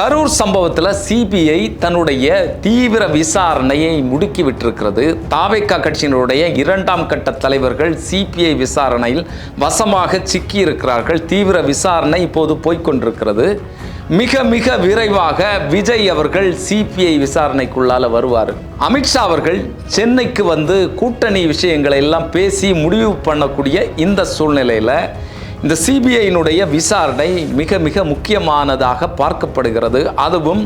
கரூர் சம்பவத்தில் சிபிஐ தன்னுடைய தீவிர விசாரணையை முடுக்கி விட்டிருக்கிறது. தாவேக்கா கட்சியினுடைய இரண்டாம் கட்ட தலைவர்கள் சிபிஐ விசாரணையில் வசமாக சிக்கி இருக்கிறார்கள் தீவிர விசாரணை இப்போது போய்க்கொண்டிருக்கிறது. மிக மிக விரைவாக விஜய் அவர்கள் சிபிஐ விசாரணைக்குள்ளால வருவார். அமித்ஷா அவர்கள் சென்னைக்கு வந்து கூட்டணி விஷயங்களை எல்லாம் பேசி முடிவு பண்ணக்கூடிய இந்த சூழ்நிலையில் இந்த சிபிஐயினுடைய விசாரணை மிக மிக முக்கியமானதாக பார்க்கப்படுகிறது. அதுவும்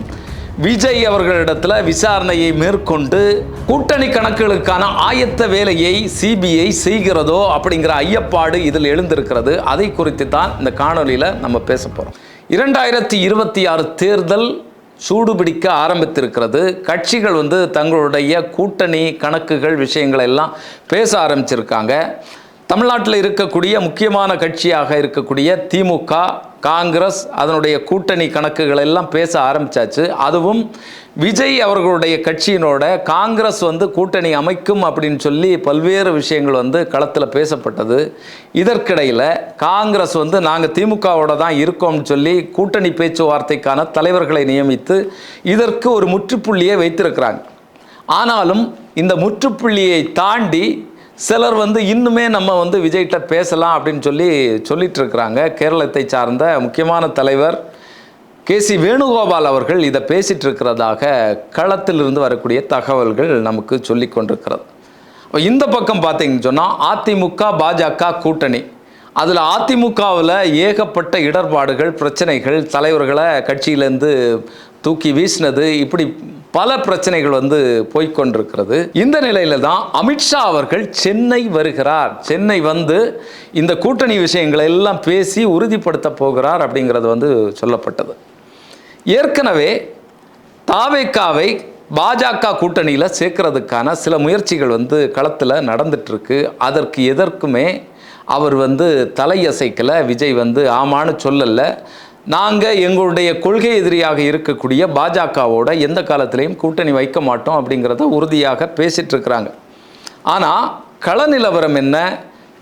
விஜய் அவர்களிடத்தில் விசாரணையை மேற்கொண்டு கூட்டணி கணக்குகளுக்கான ஆயத்த வேலையை சிபிஐ செய்கிறதோ அப்படிங்கிற ஐயப்பாடு இதில் எழுந்திருக்கிறது. அதை குறித்து தான் இந்த காணொலியில் நம்ம பேச போகிறோம் இரண்டாயிரத்தி இருபத்தி ஆறு தேர்தல் சூடுபிடிக்க ஆரம்பித்திருக்கிறது. கட்சிகள் வந்து தங்களுடைய கூட்டணி கணக்குகள் விஷயங்களை எல்லாம் பேச ஆரம்பிச்சிருக்காங்க. தமிழ்நாட்டில் இருக்கக்கூடிய முக்கியமான கட்சியாக இருக்கக்கூடிய திமுக காங்கிரஸ் அதனுடைய கூட்டணி கணக்குகள் எல்லாம் பேச ஆரம்பிச்சாச்சு. அதுவும் விஜய் அவர்களுடைய கட்சியினோட காங்கிரஸ் வந்து கூட்டணி அமைக்கும் அப்படின்னு சொல்லி பல்வேறு விஷயங்கள் வந்து களத்தில் பேசப்பட்டது. இதற்கிடையில் காங்கிரஸ் வந்து நாங்கள் திமுகவோட தான் இருக்கோம்னு சொல்லி கூட்டணி பேச்சுவார்த்தைக்கான தலைவர்களை நியமித்து இதற்கு ஒரு முற்றுப்புள்ளியை வைத்திருக்கிறாங்க. ஆனாலும் இந்த முற்றுப்புள்ளியை தாண்டி சிலர் வந்து இன்னுமே நம்ம வந்து விஜய்கிட்ட பேசலாம் அப்படின்னு சொல்லி சொல்லிட்டு இருக்கிறாங்க கேரளத்தை சார்ந்த முக்கியமான தலைவர் கே சி வேணுகோபால் அவர்கள் இதை பேசிட்டு இருக்கிறதாக களத்திலிருந்து வரக்கூடிய தகவல்கள் நமக்கு சொல்லி கொண்டிருக்கிறது. இந்த பக்கம் பார்த்தீங்கன்னு சொன்னால் அதிமுக பாஜக கூட்டணி. அதில் அதிமுகவில் ஏகப்பட்ட இடர்பாடுகள் பிரச்சனைகள் தலைவர்களை கட்சியிலேருந்து தூக்கி வீசினது இப்படி பல பிரச்சனைகள் வந்து போய்க்கொண்டிருக்கிறது. இந்த நிலையில தான் அமித்ஷா அவர்கள் சென்னை வருகிறார். சென்னை வந்து இந்த கூட்டணி விஷயங்களை எல்லாம் பேசி உறுதிப்படுத்த போகிறார் அப்படிங்கிறது வந்து சொல்லப்பட்டது. ஏற்கனவே தாவேக்காவை பாஜக கூட்டணியில் சேர்க்கறதுக்கான சில முயற்சிகள் வந்து களத்தில் நடந்துட்டுருக்கு. அதற்கு எதற்குமே அவர் வந்து தலையசைக்கலை. விஜய் வந்து ஆமான்னு சொல்லலை. நாங்கள் எங்களுடைய கொள்கை எதிரியாக இருக்கக்கூடிய பாஜகவோட எந்த காலத்திலையும் கூட்டணி வைக்க மாட்டோம் அப்படிங்கிறத உறுதியாக பேசிகிட்டு இருக்கிறாங்க. ஆனால் கள நிலவரம் என்ன?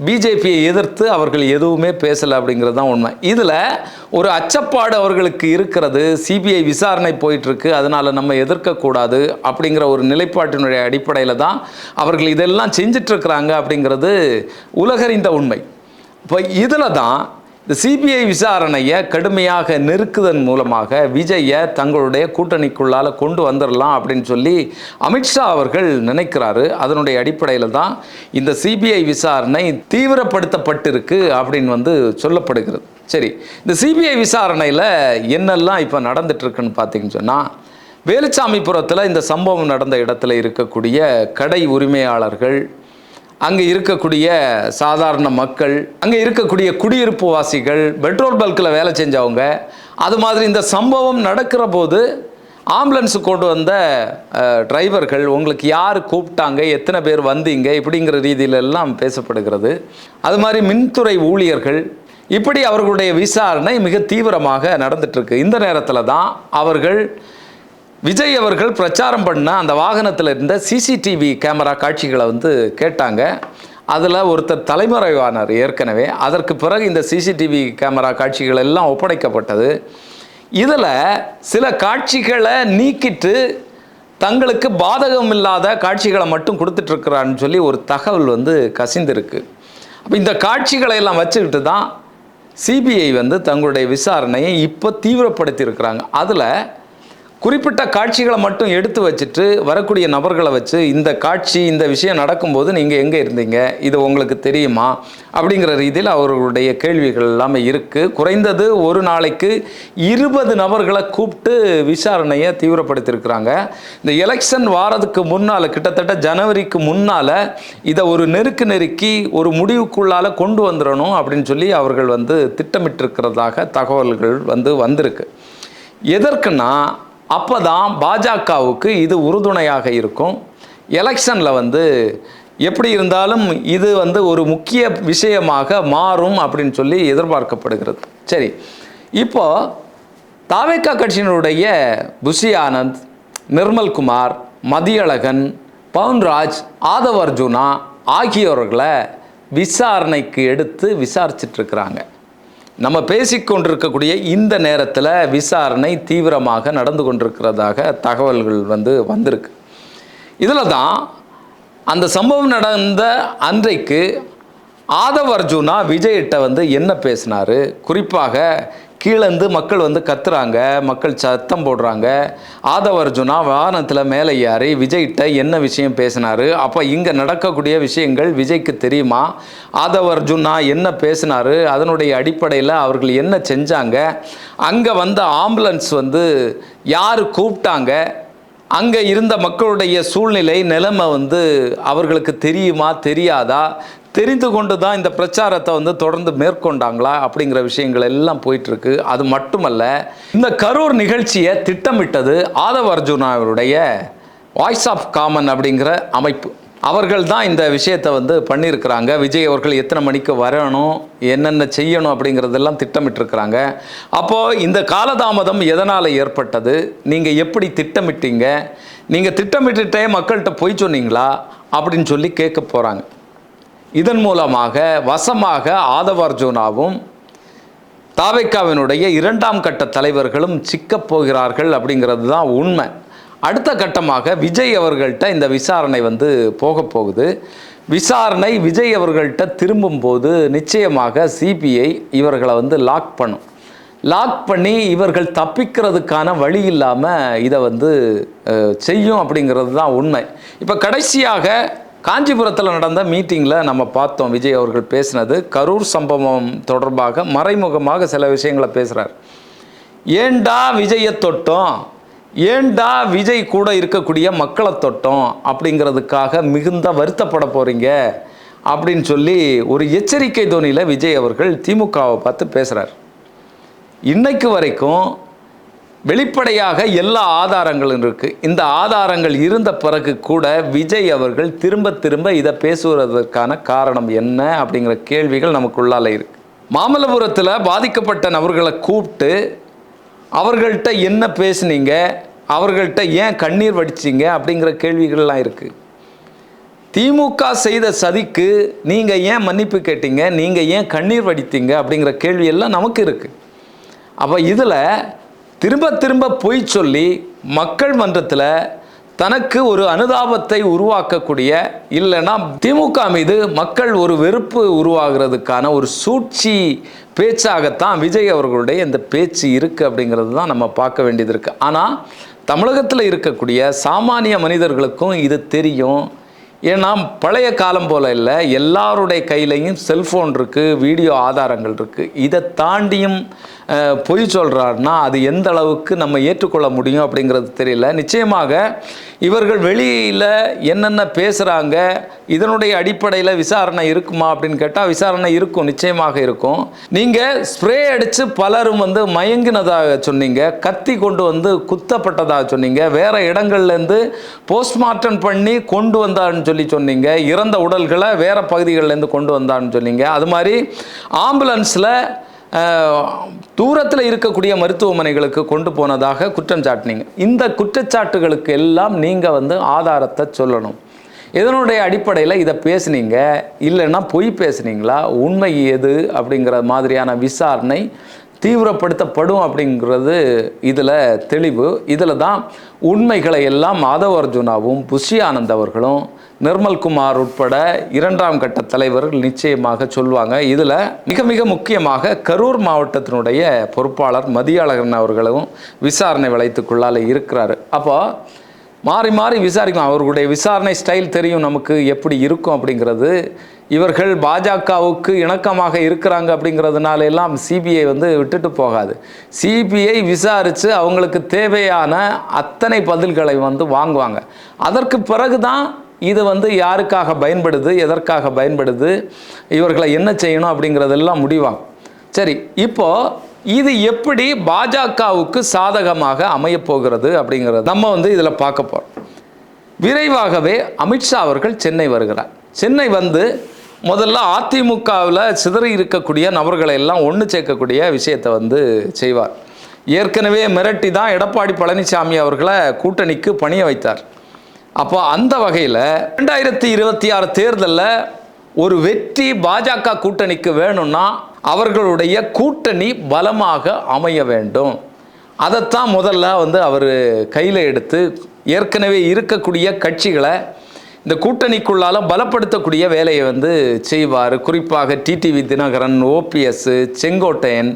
பிஜேபியை எதிர்த்து அவர்கள் எதுவுமே பேசலை அப்படிங்கிறது தான் உண்மை. இதில் ஒரு அச்சப்பாடு அவர்களுக்கு இருக்கிறது. சிபிஐ விசாரணை போயிட்டுருக்கு. அதனால் நம்ம எதிர்க்கக்கூடாது அப்படிங்கிற ஒரு நிலைப்பாட்டினுடைய அடிப்படையில் தான் அவர்கள் இதெல்லாம் செஞ்சிட்ருக்கிறாங்க அப்படிங்கிறது உலகறிந்த உண்மை. இப்போ இதில் தான் இந்த சிபிஐ விசாரணையை கடுமையாக நெருக்குதன் மூலமாக விஜயை தங்களுடைய கூட்டணிக்குள்ளால் கொண்டு வந்துடலாம் அப்படின்னு சொல்லி அமித்ஷா அவர்கள் நினைக்கிறாரு. அதனுடைய அடிப்படையில் தான் இந்த சிபிஐ விசாரணை தீவிரப்படுத்தப்பட்டிருக்கு அப்படின்னு வந்து சொல்லப்படுகிறது. சரி இந்த சிபிஐ விசாரணையில் என்னெல்லாம் இப்போ நடந்துட்டுருக்குன்னு பார்த்தீங்கன்னு சொன்னால் வேலுச்சாமிபுரத்தில் இந்த சம்பவம் நடந்த இடத்துல இருக்கக்கூடிய கடை உரிமையாளர்கள் அங்கே இருக்கக்கூடிய சாதாரண மக்கள் அங்கே இருக்கக்கூடிய குடியிருப்பு வாசிகள் பெட்ரோல் பல்கில் வேலை செஞ்சவங்க அது மாதிரி இந்த சம்பவம் நடக்கிற போது ஆம்புலன்ஸு கொண்டு வந்த டிரைவர்கள் உங்களுக்கு யார் கூப்பிட்டாங்க எத்தனை பேர் வந்தீங்க இப்படிங்கிற ரீதியிலெல்லாம் பேசப்படுகிறது. அது மாதிரி மின்துறை ஊழியர்கள் இப்படி அவர்களுடைய விசாரணை மிக தீவிரமாக நடந்துட்டுருக்கு இந்த நேரத்தில் தான் அவர்கள் விஜய் அவர்கள் பிரச்சாரம் பண்ண அந்த வாகனத்தில் இருந்த சிசிடிவி கேமரா காட்சிகளை வந்து கேட்டாங்க. அதில் ஒருத்தர் தலைமறைவானார் ஏற்கனவே. அதற்கு பிறகு இந்த சிசிடிவி கேமரா காட்சிகள் எல்லாம் ஒப்படைக்கப்பட்டது. இதில் சில காட்சிகளை நீக்கிட்டு தங்களுக்கு பாதகம் இல்லாத காட்சிகளை மட்டும் கொடுத்துட்ருக்குறான்னு சொல்லி ஒரு தகவல் வந்து கசிந்திருக்கு. அப்போ இந்த காட்சிகளை எல்லாம் வச்சுக்கிட்டு தான் சிபிஐ வந்து தங்களுடைய விசாரணையை இப்போ தீவிரப்படுத்தியிருக்கிறாங்க. அதில் குறிப்பிட்ட காட்சிகளை மட்டும் எடுத்து வச்சுட்டு வரக்கூடிய நபர்களை வச்சு இந்த காட்சி இந்த விஷயம் நடக்கும்போது நீங்கள் எங்கே இருந்தீங்க? இது உங்களுக்கு தெரியுமா? அப்படிங்கிற ரீதியில் அவர்களுடைய கேள்விகள் எல்லாமே இருக்குது குறைந்தது ஒரு நாளைக்கு இருபது நபர்களை கூப்பிட்டு விசாரணையை தீவிரப்படுத்தியிருக்கிறாங்க. இந்த எலெக்ஷன் வாரத்துக்கு முன்னால் கிட்டத்தட்ட ஜனவரிக்கு முன்னால் இதை ஒரு நெருக்கு நெருக்கி ஒரு முடிவுக்குள்ளால் கொண்டு வந்துடணும் அப்படின்னு சொல்லி அவர்கள் வந்து திட்டமிட்டிருக்கிறதாக தகவல்கள் வந்து வந்திருக்கு. எதற்குன்னா அப்போ தான் பாஜகவுக்கு இது உறுதுணையாக இருக்கும். எலெக்ஷனில் வந்து எப்படி இருந்தாலும் இது வந்து ஒரு முக்கிய விஷயமாக மாறும் அப்படின்னு சொல்லி எதிர்பார்க்கப்படுகிறது. சரி இப்போ தாவேக்கா கட்சியினுடைய புஷி ஆனந்த் நிர்மல்குமார் மதியழகன் பவுன்ராஜ் ஆதவ் அர்ஜுனா ஆகியோர்களை விசாரணைக்கு எடுத்து விசாரிச்சிட்ருக்கிறாங்க இருக்கிறாங்க. நம்ம பேசிக்கொண்டிருக்கக்கூடிய இந்த நேரத்தில் விசாரணை தீவிரமாக நடந்து கொண்டிருக்கிறதாக தகவல்கள் வந்து வந்திருக்கு. இதில் தான் அந்த சம்பவம் நடந்த அன்றைக்கு ஆதவ் அர்ஜுனா விஜய்கிட்ட வந்து என்ன பேசினாரு? குறிப்பாக கீழேருந்து மக்கள் வந்து கத்துறாங்க மக்கள் சத்தம் போடுறாங்க. ஆதவர்ஜுனா வாகனத்தில் மேலே ஏறி விஜய்கிட்ட என்ன விஷயம் பேசினாரு? அப்போ இங்கே நடக்கக்கூடிய விஷயங்கள் விஜய்க்கு தெரியுமா? ஆதவர்ஜுனா என்ன பேசினாரு? அதனுடைய அடிப்படையில் அவர்கள் என்ன செஞ்சாங்க? அங்கே வந்த ஆம்புலன்ஸ் வந்து யார் கூப்பிட்டாங்க? அங்கே இருந்த மக்களுடைய சூழ்நிலை நிலைமை வந்து அவர்களுக்கு தெரியுமா தெரியாதா? தெரிந்து கொண்டு தான் இந்த பிரச்சாரத்தை வந்து தொடர்ந்து மேற்கொண்டாங்களா அப்படிங்கிற விஷயங்கள் எல்லாம் போயிட்டுருக்கு. அது மட்டுமல்ல இந்த கரூர் நிகழ்ச்சியை திட்டமிட்டது ஆதவ அர்ஜுனாவுடைய வாய்ஸ் ஆஃப் காமன் அப்படிங்கிற அமைப்பு. அவர்கள் தான் இந்த விஷயத்தை வந்து பண்ணியிருக்கிறாங்க. விஜய் அவர்கள் எத்தனை மணிக்கு வரணும் என்னென்ன செய்யணும் அப்படிங்கிறதெல்லாம் திட்டமிட்டிருக்கிறாங்க. அப்போது இந்த காலதாமதம் எதனால் ஏற்பட்டது? நீங்கள் எப்படி திட்டமிட்டீங்க? நீங்கள் திட்டமிட்டுட்டே மக்கள்கிட்ட போய் சொன்னீங்களா? அப்படின்னு சொல்லி கேட்க போகிறாங்க இதன் மூலமாக வசமாக ஆதவார்ஜுனாவும் தாவைக்காவினுடைய இரண்டாம் கட்ட தலைவர்களும் சிக்கப் போகிறார்கள் அப்படிங்கிறது தான் உண்மை. அடுத்த கட்டமாக விஜய் அவர்கள்ட்ட இந்த விசாரணை வந்து போக போகுது. விசாரணை விஜய் அவர்கள்ட்ட திரும்பும்போது நிச்சயமாக சிபிஐ இவர்களை வந்து லாக் பண்ணும். லாக் பண்ணி இவர்கள் தப்பிக்கிறதுக்கான வழி இல்லாமல் இதை வந்து செய்யும் அப்படிங்கிறது தான் உண்மை. இப்போ கடைசியாக காஞ்சிபுரத்தில் நடந்த மீட்டிங்கில் நம்ம பார்த்தோம் விஜய் அவர்கள் பேசினது. கரூர் சம்பவம் தொடர்பாக மறைமுகமாக சில விஷயங்களை பேசுகிறார் ஏண்டா விஜயை தொட்டோம்? ஏண்டா விஜய் கூட இருக்கக்கூடிய மக்களை தொட்டோம் அப்படிங்கிறதுக்காக மிகுந்த வருத்தப்பட போகிறீங்க அப்படின்னு சொல்லி ஒரு எச்சரிக்கை தோனியில் விஜய் அவர்கள் திமுகவை பார்த்து பேசுகிறார் இன்னைக்கு வரைக்கும் வெளிப்படையாக எல்லா ஆதாரங்களும் இருக்குது இந்த ஆதாரங்கள் இருந்த பிறகு கூட விஜய் அவர்கள் திரும்ப திரும்ப இதை பேசுவதற்கான காரணம் என்ன அப்படிங்கிற கேள்விகள் நமக்குள்ளால் இருக்கு. மாமல்லபுரத்தில் பாதிக்கப்பட்ட நபர்களை கூப்பிட்டு அவர்கள்ட்ட என்ன பேசுனீங்க? அவர்கள்ட்ட ஏன் கண்ணீர் வடிச்சீங்க அப்படிங்கிற கேள்விகள்லாம் இருக்குது திமுக செய்த சதிக்கு நீங்கள் ஏன் மன்னிப்பு கேட்டீங்க? நீங்கள் ஏன் கண்ணீர் வடித்தீங்க? அப்படிங்கிற கேள்வி எல்லாம் நமக்கு இருக்குது அப்போ இதில் திரும்ப திரும்ப பொய் சொல்லி மக்கள் மன்றத்தில் தனக்கு ஒரு அனுதாபத்தை உருவாக்கக்கூடிய இல்லைன்னா திமுக மீது மக்கள் ஒரு வெறுப்பு உருவாகிறதுக்கான ஒரு சூழ்ச்சி பேச்சாகத்தான் விஜய் அவர்களுடைய இந்த பேச்சு இருக்குது அப்படிங்கிறது தான் நம்ம பார்க்க வேண்டியது இருக்குது ஆனால் தமிழகத்தில் இருக்கக்கூடிய சாமானிய மனிதர்களுக்கும் இது தெரியும். ஏன்னா பழைய காலம் போல இல்லை எல்லாருடைய கையிலையும் செல்ஃபோன் இருக்குது வீடியோ ஆதாரங்கள் இருக்குது இதை தாண்டியும் பொய் சொல்கிறாருன்னா அது எந்த அளவுக்கு நம்ம ஏற்றுக்கொள்ள முடியும் அப்படிங்கிறது தெரியல. நிச்சயமாக இவர்கள் வெளியில் என்னென்ன பேசுகிறாங்க இதனுடைய அடிப்படையில் விசாரணை இருக்குமா அப்படின்னு கேட்டால் விசாரணை இருக்கும் நிச்சயமாக இருக்கும். நீங்கள் ஸ்ப்ரே அடித்து பலரும் வந்து மயங்கினதாக சொன்னீங்க கத்தி கொண்டு வந்து குத்தப்பட்டதாக சொன்னீங்க வேறு இடங்கள்லேருந்து போஸ்ட்மார்ட்டம் பண்ணி கொண்டு வந்தான்னு சொல்லி சொன்னீங்க இறந்த உடல்களை வேறு பகுதிகள்லேருந்து கொண்டு வந்தான்னு சொன்னீங்க. அது மாதிரி ஆம்புலன்ஸில் தூரத்தில் இருக்கக்கூடிய மருத்துவமனைகளுக்கு கொண்டு போனதாக குற்றம் சாட்டினீங்க. இந்த குற்றச்சாட்டுகளுக்கு எல்லாம் நீங்கள் வந்து ஆதாரத்தை சொல்லணும். இதனுடைய அடிப்படையில் இதை பேசுனீங்க? இல்லைன்னா பொய் பேசுனீங்களா? உண்மை எது அப்படிங்கிற மாதிரியான விசாரணை தீவிரப்படுத்தப்படும் அப்படிங்கிறது இதில் தெளிவு. இதில் தான் உண்மைகளை எல்லாம் மாதவ அர்ஜுனாவும் புஷி ஆனந்த் அவர்களும் நிர்மல்குமார் உட்பட இரண்டாம் கட்ட தலைவர்கள் நிச்சயமாக சொல்லுவாங்க இதில் மிக மிக முக்கியமாக கரூர் மாவட்டத்தினுடைய பொறுப்பாளர் மதியாளகன் அவர்களும் விசாரணை வளையத்துக்குள்ளால இருக்கிறாரு. அப்போ மாறி மாறி விசாரிக்கலாம். அவர்களுடைய விசாரணை ஸ்டைல் தெரியும். நமக்கு எப்படி இருக்கும் அப்படிங்கிறது. இவர்கள் பாஜகவுக்கு இணக்கமாக இருக்கிறாங்க அப்படிங்கிறதுனால எல்லாம் சிபிஐ வந்து விட்டுட்டு போகாது. சிபிஐ விசாரித்து அவங்களுக்கு தேவையான அத்தனை பதில்களை வந்து வாங்குவாங்க. அதற்கு பிறகு தான் இது வந்து யாருக்காக பயன்படுது எதற்காக பயன்படுது இவர்களை என்ன செய்யணும் அப்படிங்கிறதெல்லாம் முடிவாங்க சரி இப்போ இது எப்படி பாஜகவுக்கு சாதகமாக அமையப்போகிறது அப்படிங்கிறது நம்ம வந்து இதில் பார்க்க போகிறோம் விரைவாகவே அமித்ஷா அவர்கள் சென்னை வருகிறார். சென்னை வந்து முதல்ல அதிமுகவில் சிதறி இருக்கக்கூடிய நபர்களை எல்லாம் ஒன்று சேர்க்கக்கூடிய விஷயத்தை வந்து செய்வார். ஏற்கனவே மிரட்டி தான் எடப்பாடி பழனிசாமி அவர்களை கூட்டணிக்கு பணிய வைத்தார். அப்போ அந்த வகையில் ரெண்டாயிரத்தி இருபத்தி ஆறு தேர்தலில் ஒரு வெற்றி பாஜக கூட்டணிக்கு வேணும்னா அவர்களுடைய கூட்டணி பலமாக அமைய வேண்டும். அதைத்தான் முதல்ல வந்து அவர் கையில் எடுத்து ஏற்கனவே இருக்கக்கூடிய கட்சிகளை இந்த கூட்டணிக்குள்ளால பலப்படுத்தக்கூடிய வேலையை வந்து செய்வார். குறிப்பாக டிடிவி தினகரன் ஓபிஎஸ் செங்கோட்டையன்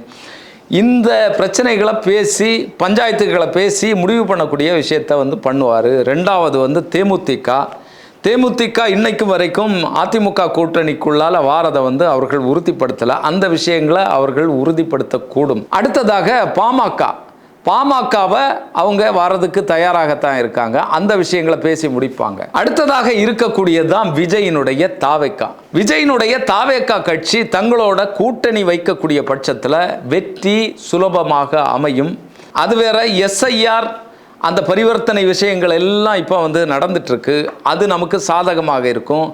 இந்த பிரச்சனைகளை பேசி பஞ்சாயத்துகளை பேசி முடிவு பண்ணக்கூடிய விஷயத்தை வந்து பண்ணுவார். ரெண்டாவது வந்து தேமுதிக. தேமுதிக இன்னைக்கு வரைக்கும் அதிமுக கூட்டணிக்குள்ளால் வாரதை வந்து அவர்கள் உறுதிப்படுத்தலை. அந்த விஷயங்களை அவர்கள் உறுதிப்படுத்தக்கூடும். அடுத்ததாக பாமக. பாமகவை அவங்க வர்றதுக்கு தயாராகத்தான் இருக்காங்க. அந்த விஷயங்களை பேசி முடிப்பாங்க. அடுத்ததாக இருக்கக்கூடியது தான் விஜயினுடைய தாவேக்கா. விஜயினுடைய தாவேக்கா கட்சி தங்களோட கூட்டணி வைக்கக்கூடிய பட்சத்தில் வெற்றி சுலபமாக அமையும். அது வேற எஸ்ஐஆர் அந்த பரிவர்த்தனை விஷயங்கள் எல்லாம் இப்போ வந்து நடந்துட்டுருக்கு. அது நமக்கு சாதகமாக இருக்கும்.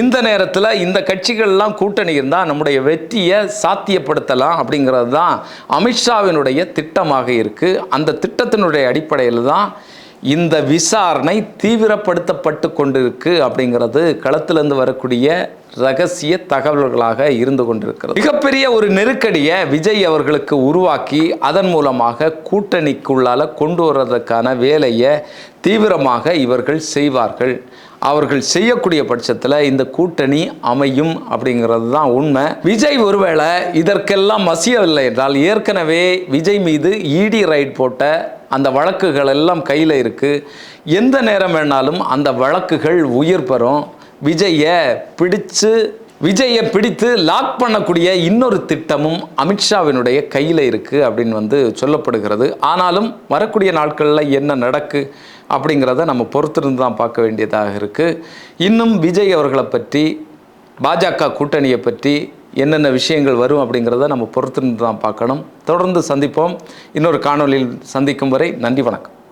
இந்த நேரத்தில் இந்த கட்சிகள்லாம் கூட்டணி இருந்தால் நம்முடைய வெற்றியை சாத்தியப்படுத்தலாம் அப்படிங்கிறது தான் அமித்ஷாவினுடைய திட்டமாக இருக்குது அந்த திட்டத்தினுடைய அடிப்படையில் தான் இந்த விசாரணை தீவிரப்படுத்தப்பட்டு கொண்டிருக்கு அப்படிங்கிறது களத்திலிருந்து வரக்கூடிய ரகசிய தகவல்களாக இருந்து கொண்டிருக்கிறது. மிகப்பெரிய ஒரு நெருக்கடியை விஜய் அவர்களுக்கு உருவாக்கி அதன் மூலமாக கூட்டணிக்குள்ளால கொண்டு வர்றதுக்கான வேலையை தீவிரமாக இவர்கள் செய்வார்கள். அவர்கள் செய்யக்கூடிய பட்சத்தில் இந்த கூட்டணி அமையும் அப்படிங்கிறது தான் உண்மை. விஜய் ஒருவேளை இதற்கெல்லாம் மசியவில்லை என்றால் ஏற்கனவே விஜய் மீது இடி ரைட் போட்ட அந்த வழக்குகள் எல்லாம் கையில் இருக்குது எந்த நேரம் வேணாலும் அந்த வழக்குகள் உயிர் பெறும். விஜயை பிடிச்சு விஜயை பிடித்து லாக் பண்ணக்கூடிய இன்னொரு திட்டமும் அமித்ஷாவினுடைய கையில் இருக்குது அப்படின்னு வந்து சொல்லப்படுகிறது. ஆனாலும் வரக்கூடிய நாட்களில் என்ன நடக்கு அப்படிங்கிறத நம்ம பொறுத்திருந்து தான் பார்க்க வேண்டியதாக இருக்குது இன்னும் விஜய் அவர்களை பற்றி பாஜக கூட்டணியை பற்றி என்னென்ன விஷயங்கள் வரும் அப்படிங்கிறத நம்ம பொறுத்துன்னு தான் பார்க்கணும். தொடர்ந்து சந்திப்போம். இன்னொரு காணொளியில் சந்திக்கும் வரை நன்றி வணக்கம்.